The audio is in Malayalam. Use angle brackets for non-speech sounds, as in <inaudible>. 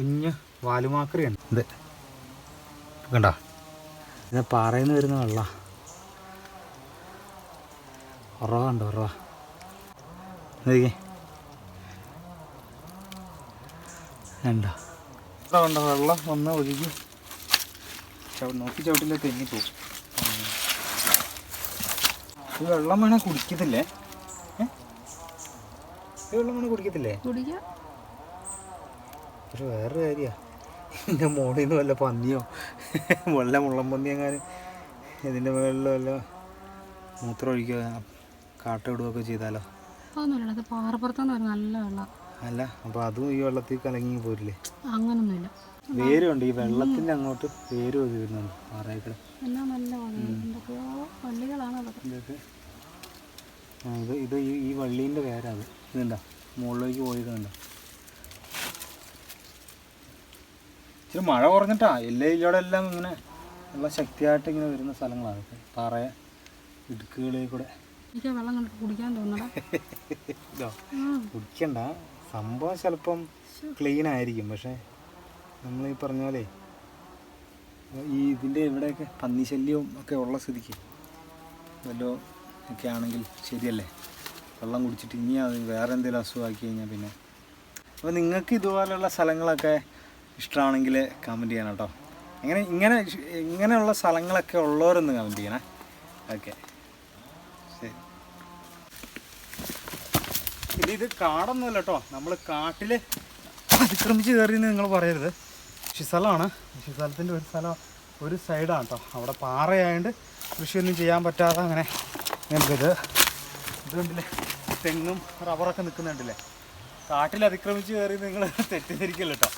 കുഞ്ഞ് വാലുമാക്രിയാണ്. ഇത് കണ്ട? ഇത് പാറയിൽ നിന്ന് വരുന്ന വെള്ള. ഉറവ ഉണ്ട് ഉറവ ഇവിടെ കണ്ടോ? വെള്ളം വന്ന് ഒഴുകി നോക്കി ചവിട്ടില്ല തെങ്ങി പോകും ഈ വെള്ളം വേണേ കുടിക്കത്തില്ലേ? ഈ വെള്ളം വേണേ കുടിക്കത്തില്ലേ? കുടിക്കാം. പക്ഷെ വേറൊരു കാര്യമാണ് എന്റെ മോളിൽ നിന്ന് വല്ല പന്നിയോ? വല്ല മുള്ളം പന്നി എങ്ങാനും ഇതിന്റെ മുകളിൽ വല്ല മൂത്രം ഒഴിക്കുക ചെയ്താലോ? വരുന്ന നല്ല വെള്ളം. അല്ല അപ്പോൾ അതും ഈ വെള്ളത്തിൽ കലങ്ങി പോരില്ലേ? അങ്ങനൊന്നുമില്ല. വേരുണ്ട് ഈ വെള്ളത്തിന്റെ അങ്ങോട്ട് വേര് വരുന്നുണ്ട് പാറയിക്കടെ എല്ലാം നല്ല വള്ളികളാണ് ഇതൊക്കെ. ഇത് ഇത് ഈ വള്ളീന്റെ വള്ളീന്റെ വേരാത് ഇതുണ്ടോ? മുകളിലേക്ക് പോയതുണ്ടോ ഇച്ചിരി മഴ കുറഞ്ഞിട്ടാ. എല്ലാ ഇതിലൂടെ എല്ലാം ഇങ്ങനെ നല്ല ശക്തിയായിട്ട് ഇങ്ങനെ വരുന്ന സ്ഥലങ്ങളാണ്. പാറ ഇടുക്കുകളിൽ കൂടെ. എനിക്ക് ആ വെള്ളം കണ്ടിട്ട് കുടിക്കാൻ തോന്നടാ <laughs> ഇതോ കുടിക്കണ്ട. സംഭവം ചിലപ്പം ക്ലീൻ ആയിരിക്കും. പക്ഷേ നമ്മൾ ഈ പറഞ്ഞ പോലെ ഈ ഇതിന്റെ ഇവിടെയൊക്കെ പന്നി ശല്യവും ഒക്കെ ഉള്ള സ്ഥിതിക്ക് വല്ലോ ഒക്കെ ആണെങ്കിൽ ശരിയല്ലേ? വെള്ളം കുടിച്ചിട്ട് ഇനി അത് വേറെ എന്തെങ്കിലും അസുഖമാക്കി കഴിഞ്ഞാൽ പിന്നെ. അപ്പോൾ നിങ്ങൾക്ക് ഇതുപോലെയുള്ള സ്ഥലങ്ങളൊക്കെ ഇഷ്ടമാണെങ്കിൽ കമന്റ് ചെയ്യണം കേട്ടോ. ഇങ്ങനെ ഇങ്ങനെ ഇങ്ങനെയുള്ള സ്ഥലങ്ങളൊക്കെ ഉള്ളവരൊന്ന് കമന്റ് ചെയ്യണേ. ഓക്കെ ശരി. ഇത് ഇത് കാടൊന്നുമല്ല കേട്ടോ. നമ്മൾ കാട്ടിൽ അതിക്രമിച്ച് കയറിയെന്ന് നിങ്ങൾ പറയരുത്. കൃഷി സ്ഥലമാണ് കൃഷി സ്ഥലത്തിന്റെ ഒരു സ്ഥലം ഒരു സൈഡാണ് കേട്ടോ. അവിടെ പാറയായതുകൊണ്ട് കൃഷിയൊന്നും ചെയ്യാൻ പറ്റാതെ അങ്ങനെ ഇങ്ങനത്തെ ഇത് ഇത് കണ്ടില്ലേ? തെങ്ങും റബ്ബറൊക്കെ നിൽക്കുന്നുണ്ടല്ലേ? കാട്ടിൽ അതിക്രമിച്ച് കയറി നിങ്ങൾ തെറ്റിദ്ധരിക്കല്ലോ കേട്ടോ.